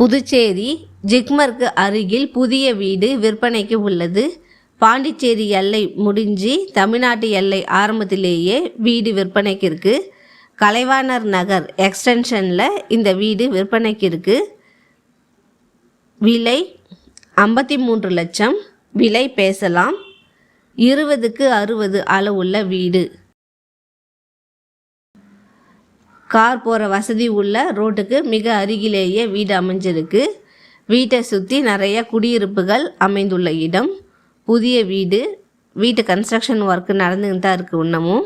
புதுச்சேரி ஜிக்மருக்கு அருகில் புதிய வீடு விற்பனைக்கு உள்ளது. பாண்டிச்சேரி எல்லை முடிஞ்சு தமிழ்நாட்டு எல்லை ஆரம்பத்திலேயே வீடு விற்பனைக்கு இருக்குது கலைவாணர் நகர் எக்ஸ்டென்ஷனில் இந்த வீடு விற்பனைக்கு இருக்குது விலை ஐம்பத்தி மூன்று லட்சம். விலை பேசலாம். இருபதுக்கு அறுபது அளவுள்ள வீடு. கார் போகிற வசதி உள்ள ரோட்டுக்கு மிக அருகிலேயே வீடு அமைஞ்சிருக்கு. வீட்டை சுற்றி நிறைய குடியிருப்புகள் அமைந்துள்ள இடம். புதிய வீடு வீட்டு கன்ஸ்ட்ரக்ஷன் ஒர்க்கு நடந்துக்கிட்டு தான் இருக்குது இன்னமும்.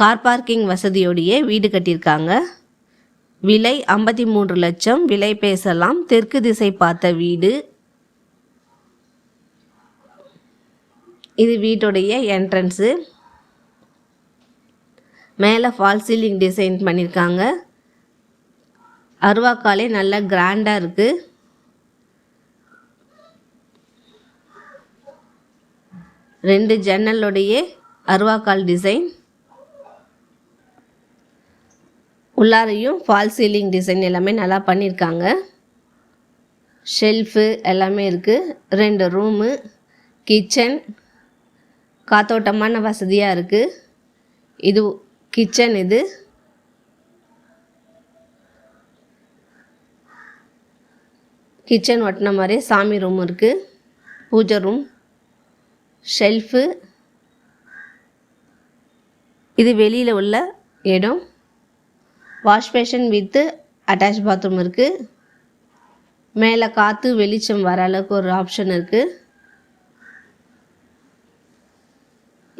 கார் பார்க்கிங் வசதியோடையே வீடு கட்டியிருக்காங்க. விலை ஐம்பத்தி மூன்று லட்சம். விலை பேசலாம். தெற்கு திசை பார்த்த வீடு. இது வீட்டுடைய என்ட்ரன்ஸு மேலே ஃபால் சீலிங் டிசைன் பண்ணியிருக்காங்க அருவாக்காலே நல்லா கிராண்டாக இருக்குது ரெண்டு ஜன்னலுடைய அருவாக்கால் டிசைன் உள்ளாரையும் ஃபால் சீலிங் டிசைன் எல்லாமே நல்லா பண்ணியிருக்காங்க ஷெல்ஃபு எல்லாமே இருக்குது ரெண்டு ரூமு கிச்சன் காத்தோட்டமான வசதியாக இருக்குது இது கிச்சன் இது. கிச்சன் ஒட்டின மாதிரி சாமி ரூம் இருக்குது பூஜை ரூம். ஷெல்ஃபு. இது வெளியில் உள்ள இடம். Wash basin with attach bathroom இருக்குது மேலே காற்று வெளிச்சம் வர அளவுக்கு ஒரு ஆப்ஷன் இருக்குது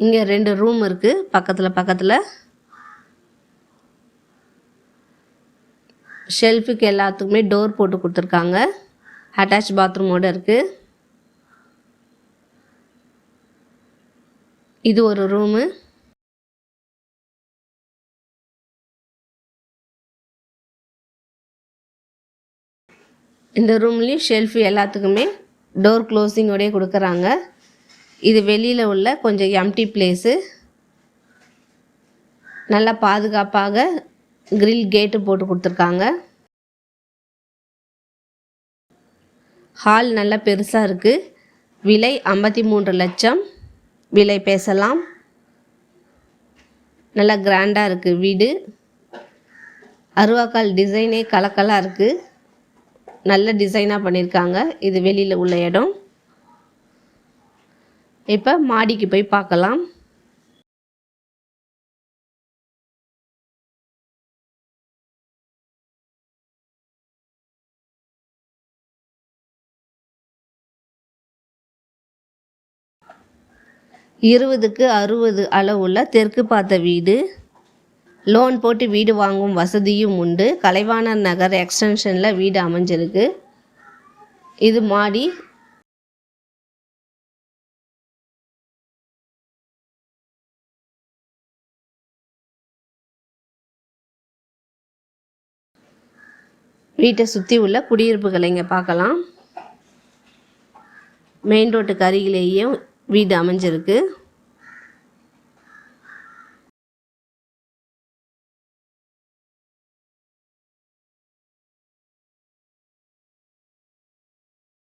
இங்கே ரெண்டு ரூம் இருக்குது பக்கத்தில் பக்கத்தில். ஷெல்ஃபுக்கு எல்லாத்துக்குமே டோர் போட்டு கொடுத்துருக்காங்க. அட்டாச் பாத்ரூமோடு இருக்குது இது ஒரு ரூமு இந்த ரூம்லேயும் ஷெல்ஃபு எல்லாத்துக்குமே டோர் க்ளோசிங்கோடய கொடுக்குறாங்க. இது வெளியில் உள்ள கொஞ்சம் எம்டி பிளேஸு நல்லா பாதுகாப்பாக கிரில் கேட்டு போட்டு கொடுத்துருக்காங்க. ஹால் நல்லா பெருசாக இருக்குது விலை ஐம்பத்தி மூன்று லட்சம். விலை பேசலாம். நல்லா கிராண்டாக இருக்குது வீடு. அருவாக்கால் டிசைனே கலக்கலாக இருக்குது நல்ல டிசைனாக பண்ணியிருக்காங்க இது வெளியில் உள்ள இடம். இப்போ மாடிக்கு போய் பார்க்கலாம். இருபதுக்கு அறுபது அளவுள்ள தெற்கு பார்த்த வீடு. லோன் போட்டு வீடு வாங்கும் வசதியும் உண்டு. கலைவாணர் நகர் எக்ஸ்டென்ஷனில் வீடு அமைஞ்சிருக்கு. இது மாடி. வீட்டை சுற்றி உள்ள குடியிருப்புகளை இங்கே பார்க்கலாம். மெயின் ரோட்டுக்கு அருகிலேயும் வீடு அமைஞ்சிருக்கு.